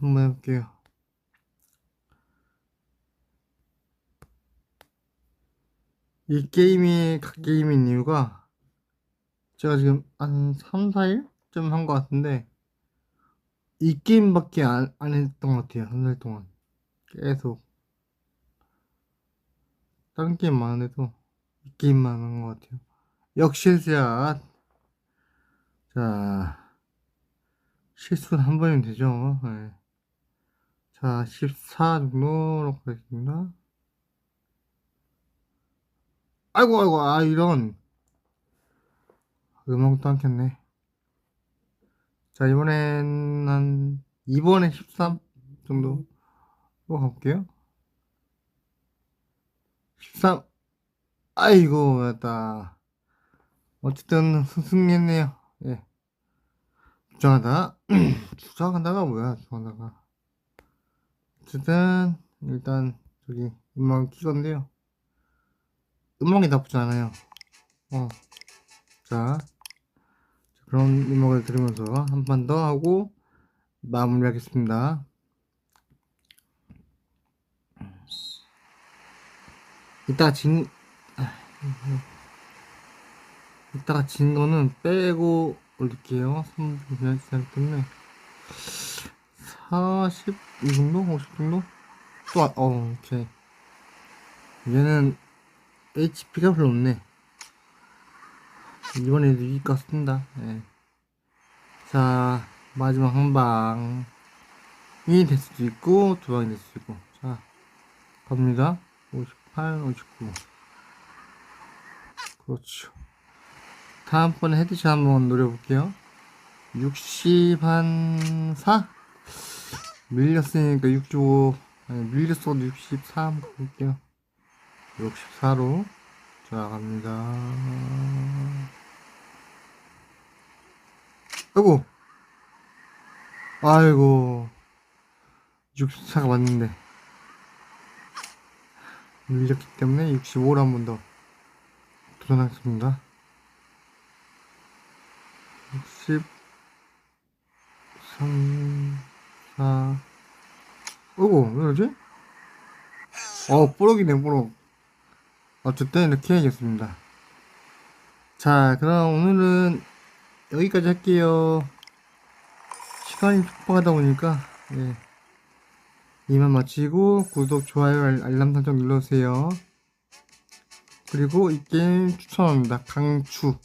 한번 해볼게요. 이 게임이 갓게임인 이유가 제가 지금 한 3, 4일쯤 한 것 같은데 이 게임밖에 안, 안 했던 것 같아요. 한 달 동안 계속 다른 게임 많은데도 이 게임만 한 것 같아요. 역실수야. 자 실수는 한 번이면 되죠. 네. 자, 14 정도로 가겠습니다. 아이고, 아이고, 아, 이런. 음악도 안 켰네. 자, 이번엔 한, 이번에 13 정도. 로 가볼게요. 13. 아이고, 맞다. 어쨌든 승리했네요. 예. 주장하다. 주장하다가 뭐야, 주장하다가. 어쨌든 일단 저기 음악 키건데요 음악이 나쁘지 않아요 어. 자 그런 음악을 들으면서 한번더 하고 마무리하겠습니다 이따 진 이따가 진 거는 빼고 올릴게요 3분 지난 지나기 때문에 40, 이 정도? 50 정도? 또, 아, 어, 오케이. 얘는 HP가 별로 없네. 이번에도 이가 쓴다. 예. 자, 마지막 한 방. 이 될 수도 있고, 두 방이 될 수도 있고. 자, 갑니다. 58, 59. 그렇죠. 다음번에 헤드샷 한번 노려볼게요. 60, 한 4? 밀렸으니까 65 아니 밀렸어도 64 한번 볼게요. 64로 자 갑니다. 아이고! 아이고! 64가 맞는데. 밀렸기 때문에 65로 한 번 더 도전하겠습니다. 60 3 4 어이구 왜 그러지? 어 뽀록이네 뽀록. 어쨌든 이렇게 해야겠습니다. 자 그럼 오늘은 여기까지 할게요. 시간이 촉박하다 보니까 예. 이만 마치고 구독 좋아요 알- 알람 설정 눌러주세요. 그리고 이 게임 추천합니다. 강추